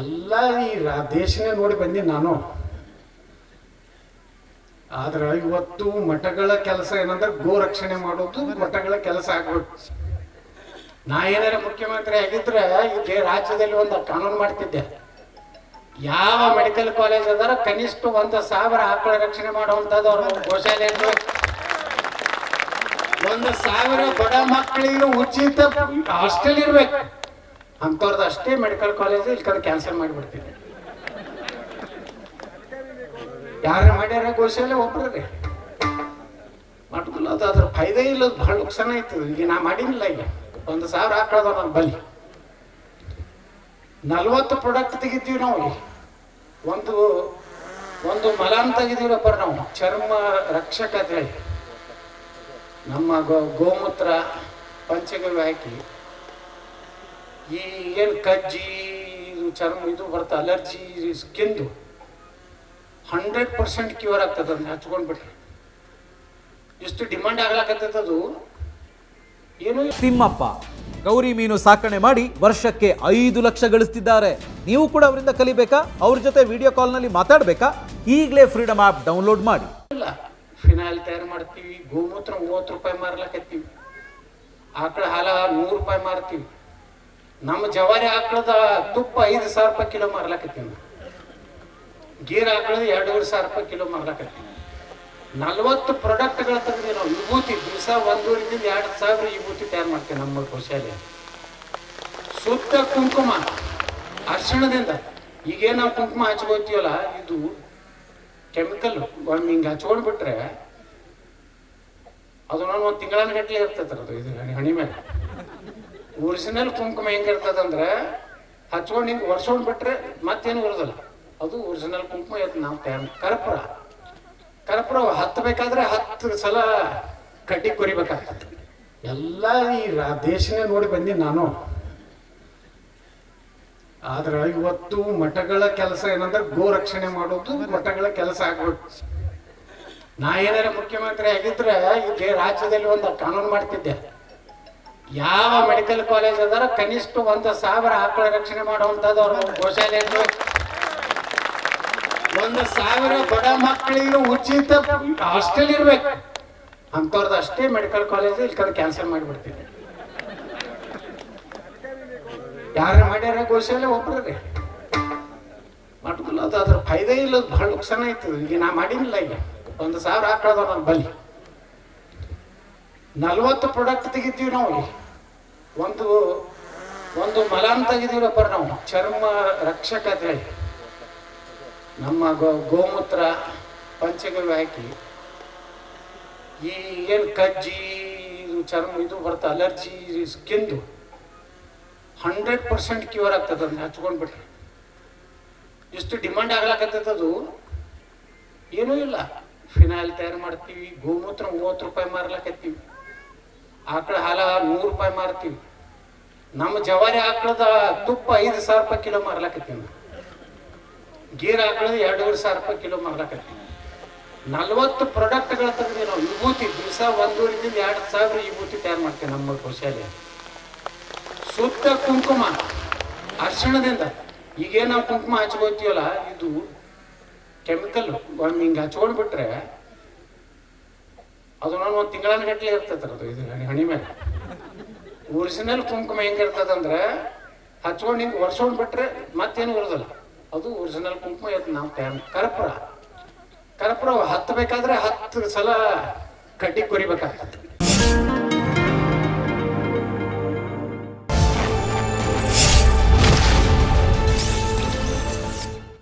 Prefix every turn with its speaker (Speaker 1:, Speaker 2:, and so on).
Speaker 1: ಎಲ್ಲ ಈ ದೇಶನೇ ನೋಡಿ ಬಂದೆ ನಾನು. ಆದ್ರೆ ಇವತ್ತು ಮಠಗಳ ಕೆಲಸ ಏನಂದ್ರೆ ಗೋ ರಕ್ಷಣೆ ಮಾಡೋದು, ಮಠಗಳ ಕೆಲಸ ಆಗ್ಬೇಕು. ನಾ ಏನಾರ ಮುಖ್ಯಮಂತ್ರಿ ಆಗಿದ್ರೆ ಈ ರಾಜ್ಯದಲ್ಲಿ ಒಂದು ಕಾನೂನು ಮಾಡ್ತಿದ್ದೆ. ಯಾವ ಮೆಡಿಕಲ್ ಕಾಲೇಜ್ ಅದರ ಕನಿಷ್ಠ ಒಂದು ಸಾವಿರ ಆಕಳ ರಕ್ಷಣೆ ಮಾಡುವಂತದ್ದು ಅವ್ರ ಗೋಶಾಲೆ ಒಂದು ಸಾವಿರ ಬಡ ಮಕ್ಕಳಿಗೂ ಉಚಿತ ಹಾಸ್ಟೆಲ್ ಇರ್ಬೇಕು. ಅಂಥವ್ರದ್ದು ಅಷ್ಟೇ ಮೆಡಿಕಲ್ ಕಾಲೇಜ್ ಇಲ್ಲಿ ಕ್ಯಾನ್ಸಲ್ ಮಾಡಿಬಿಡ್ತೀನಿ. ಯಾರು ಮಾಡ್ಯಾರ ಗೋಶಾಲೆ ಒಬ್ಬರೇ ಮಾಡ್ಕೊಳ್ಳೋದು ಅದು ಅದ್ರ ಫೈದೆ ಇಲ್ಲ ಬಹಳ ನುಕ್ಸಾನ ಆಯ್ತದ ಈಗ ನಾ ಮಾಡಿನಿಲ್ಲ ಈಗ. ಒಂದು ಸಾವಿರ ಹಾಕೋದ ನನ್ನ ಬಲಿ ನಲ್ವತ್ತು ಪ್ರಾಡಕ್ಟ್ ತೆಗಿತೀವಿ ನಾವು. ಒಂದು ಒಂದು ಮಲಾನ್ ತೆಗಿದೀವಪ್ಪ ನಾವು. ಚರ್ಮ ರಕ್ಷಕ ಅಂತ ಹೇಳಿ ನಮ್ಮ ಗೋ, ಗೋಮೂತ್ರ, ಪಂಚಗವ್ಯ ಹಾಕಿ. ಈ ಏನು ಕಜ್ಜಿ ಚರ್ಮ ಇದು ಬರ್ತಾ ಅಲರ್ಜಿ ಸ್ಕಿನ್ದು ಹಂಡ್ರೆಡ್ ಪರ್ಸೆಂಟ್ ಕ್ಯೂರ್ ಆಗ್ತದೆ ಅದನ್ನ ಹಚ್ಕೊಂಡ್ಬಿಟ್ರೆ ಎಷ್ಟು ಡಿಮಾಂಡ್ ಆಗ್ಲಾಕತ್ತದು ಅದು. ಏನು
Speaker 2: ತಿಮ್ಮಪ್ಪ ಗೌರಿ ಮೀನು ಸಾಕಣೆ ಮಾಡಿ ವರ್ಷಕ್ಕೆ ಐದು ಲಕ್ಷ ಗಳಿಸ್ತಿದ್ದಾರೆ. ನೀವು ಕೂಡ ಅವರಿಂದ ಕಲಿಬೇಕಾ? ಅವ್ರ ಜೊತೆ ವಿಡಿಯೋ ಕಾಲ್ನಲ್ಲಿ ಮಾತಾಡಬೇಕಾ? ಈಗಲೇ ಫ್ರೀಡಮ್ ಆ್ಯಪ್ ಡೌನ್ಲೋಡ್ ಮಾಡಿ.
Speaker 1: ಇಲ್ಲ ಫಿನಾಯಿಲ್ ತಯಾರು ಮಾಡ್ತೀವಿ. ಗೋಮೂತ್ರ ಮೂವತ್ತು ರೂಪಾಯಿ ಮಾರ್ಲಕತ್ತೀವಿ. ಆಕಳ ಹಾಲ ನೂರು ರೂಪಾಯಿ ಮಾರ್ತೀವಿ. ನಮ್ಮ ಜವಾರಿ ಆಕಳದ ತುಪ್ಪ ಐದು ಸಾವಿರ ರೂಪಾಯಿ ಕಿಲೋ ಮಾರ್ಲಕತ್ತೀವಿ. ಗೀರ್ ಆಕಳದ ಎರಡೂವರೆ ಸಾವಿರ ರೂಪಾಯಿ ಕಿಲೋ ಮಾರ್ಲಕತ್ತೀವಿ ನಲ್ವತ್ತು ಪ್ರಾಡಕ್ಟ್ಗಳು ತೆಗೆದು ನಾವು. ವಿಭೂತಿ, ದಿವಸ ಒಂದೂರಿಂದ ಎರಡು ಸಾವಿರ ವಿಭೂತಿ ತಯಾರು ಮಾಡ್ತೀವಿ ನಮ್ಮ ಕೌಶಲ್ಯ ಸುತ್ತ ಕುಂಕುಮ, ಅರ್ಶಿಣದಿಂದ. ಈಗೇನು ನಾವು ಕುಂಕುಮ ಹಚ್ಕೋತೀವಲ್ಲ, ಇದು ಕೆಮಿಕಲ್ ಒಮ್ಮೆ ಹಿಂಗೆ ಹಚ್ಕೊಂಡ್ಬಿಟ್ರೆ ಅದು ನಾನು ಒಂದು ತಿಂಗಳನ್ನ ಗಟ್ಟಲೆ ಇರ್ತೈತೆ ಅದು, ಇದು ಹಣಿ ಮೇಲೆ ಒರಿಜಿನಲ್ ಕುಂಕುಮ ಹೆಂಗಿರ್ತದಂದ್ರೆ ಹಚ್ಕೊಂಡು ಹಿಂಗೆ ಒರ್ಸ್ಕೊಂಡು ಬಿಟ್ರೆ ಮತ್ತೇನು ಇರೋದಿಲ್ಲ ಅದು ಒರಿಜಿನಲ್ ಕುಂಕುಮ ಇವತ್ತು ನಾವು ತಯಾರು ಕರ್ಪೂರ. ಕರ್ಪೂರ ಹತ್ತಬೇಕಾದ್ರೆ ಹತ್ತು ಸಲ ಕಡ್ಡಿ ಕೊರಿಬೇಕಾಗ್ತದೆ. ಎಲ್ಲ ಈ ದೇಶನೇ ನೋಡಿ ಬಂದಿ ನಾನು. ಆದ್ರೆ ಇವತ್ತು ಮಠಗಳ ಕೆಲಸ ಏನಂದ್ರೆ ಗೋ ರಕ್ಷಣೆ ಮಾಡೋದು, ಮಠಗಳ ಕೆಲಸ ಆಗ್ಬೇಕು. ನಾ ಏನಾರ ಮುಖ್ಯಮಂತ್ರಿ ಆಗಿದ್ರೆ ಈ ರಾಜ್ಯದಲ್ಲಿ ಒಂದು ಕಾನೂನು ಮಾಡ್ತಿದ್ದೆ. ಯಾವ ಮೆಡಿಕಲ್ ಕಾಲೇಜ್ ಅದಾರ ಕನಿಷ್ಠ ಒಂದು ಸಾವಿರ ಆಕಳ ರಕ್ಷಣೆ ಮಾಡುವಂತದ್ದು ಅವ್ರ ಗೋಶಾಲೆ ಒಂದು ಸಾವಿರ ಬಡ ಮಕ್ಕಳಿಗೆ ಉಚಿತ ಹಾಸ್ಟೆಲ್ ಇರ್ಬೇಕು. ಅಂಥವ್ರದ್ದು ಅಷ್ಟೇ ಮೆಡಿಕಲ್ ಕಾಲೇಜ್ ಇಲ್ಲಿ ಕಡೆ ಕ್ಯಾನ್ಸಲ್ ಮಾಡಿಬಿಡ್ತೀನಿ. ಯಾರು ಮಾಡ್ಯಾರ ಗೋಶಾಲೆ ಒಬ್ರೇ ಮಾಡ್ಕೊಳ್ಳೋದು ಅದ್ರ ಫೈದೆ ಇಲ್ಲ ಬಹಳ ನುಕ್ಸಾನ ಆಯ್ತದ. ಈಗ ನಾ ಮಾಡಿನಿಲ್ಲ ಈಗ. ಒಂದು ಸಾವಿರ ಆಕಳದ ಬಲಿ ನಲ್ವತ್ತು ಪ್ರಾಡಕ್ಟ್ ತೆಗಿತೀವಿ ನಾವು ಒಂದು ಒಂದು ಮಲಾನ್ ತೆಗಿದೀವಪ್ಪ ನಾವು. ಚರ್ಮ ರಕ್ಷಕ ಅಂತ ಹೇಳಿ. ನಮ್ಮ ಗೋ, ಗೋಮೂತ್ರ ಪಂಚಗವ್ಯ ಹಾಕಿ. ಈ ಏನು ಕಜ್ಜಿ ಚರ್ಮ, ಇದು ಬರ್ತಾ, ಅಲರ್ಜಿ ಸ್ಕಿಂದು ಹಂಡ್ರೆಡ್ ಪರ್ಸೆಂಟ್ ಕ್ಯೂರ್ ಆಗ್ತದೆ ಅದನ್ನ ಹಚ್ಕೊಂಡ್ಬಿಟ್ರೆ. ಇಷ್ಟು ಡಿಮಾಂಡ್ ಆಗ್ಲಾಕತ್ತೈತೆ ಅದು? ಏನೂ ಇಲ್ಲ. ಫಿನಾಯಿಲ್ ತಯಾರು ಮಾಡ್ತೀವಿ, ಗೋಮೂತ್ರ ಮೂವತ್ತು ರೂಪಾಯಿ ಮಾರ್ಲಕತ್ತೀವಿ. ಆಕಳ ಹಾಲ ನೂರು ರೂಪಾಯಿ ಮಾರ್ತೀವಿ ನಮ್ಮ ಜವಾರಿ ಆಕಳದ ತುಪ್ಪ ಐದು ಸಾವಿರ ರೂಪಾಯಿ ಕಿಲೋ ಮಾರ್ಲಕತ್ತೀವಿ. ಗೀರ್ ಆಕಳದ ಎರಡೂವರೆ ಸಾವಿರ ರೂಪಾಯಿ ಕಿಲೋ ಮಾರ್ಲಕತ್ತೀವಿ. ನಲ್ವತ್ತು ಪ್ರಾಡಕ್ಟ್ಗಳು ತೆಗೆದು ನಾವು ವಿಭೂತಿ, ದಿವಸ ಒಂದೂರಿಂದ ಎರಡು ಸಾವಿರ ವಿಭೂತಿ ತಯಾರು ಮಾಡ್ತೀವಿ ನಮ್ಮ ಕೌಶಲ್ಯ ಶುದ್ಧ ಕುಂಕುಮ, ಅರ್ಶಿಣದಿಂದ. ಈಗೇನು ನಾವು ಕುಂಕುಮ ಹಚ್ಕೋತೀವಲ್ಲ ಇದು ಕೆಮಿಕಲ್ ಒಮ್ಮೆ ಹಿಂಗೆ ಹಚ್ಕೊಂಡ್ಬಿಟ್ರೆ ಅದು ನಾನು ಒಂದು ತಿಂಗಳನ್ನ ಗಟ್ಟಲೆ ಇರ್ತೈತೆ ಅದು, ಇದು ಹಣಿ- ಮೇಲೆ ಒರಿಜಿನಲ್ ಕುಂಕುಮ ಹೆಂಗಿರ್ತದಂದ್ರೆ ಹಚ್ಕೊಂಡು ಹಿಂಗೆ ಒರ್ಸ್ಕೊಂಡು ಬಿಟ್ರೆ ಮತ್ತೇನು ಇರೋದಿಲ್ಲ ಅದು ಒರಿಜಿನಲ್ ಕುಂಕುಮ ಇರ್ತದೆ ನಾವು ಟೈಮ್ ಕರ್ಪೂರ. ಹತ್ತು ಹತ್ತಬೇಕಾದ್ರೆ ಹತ್ತು ಸಲ ಕಡ್ಡಿ ಕೊರಿಬೇಕಾಗ್ತದೆ.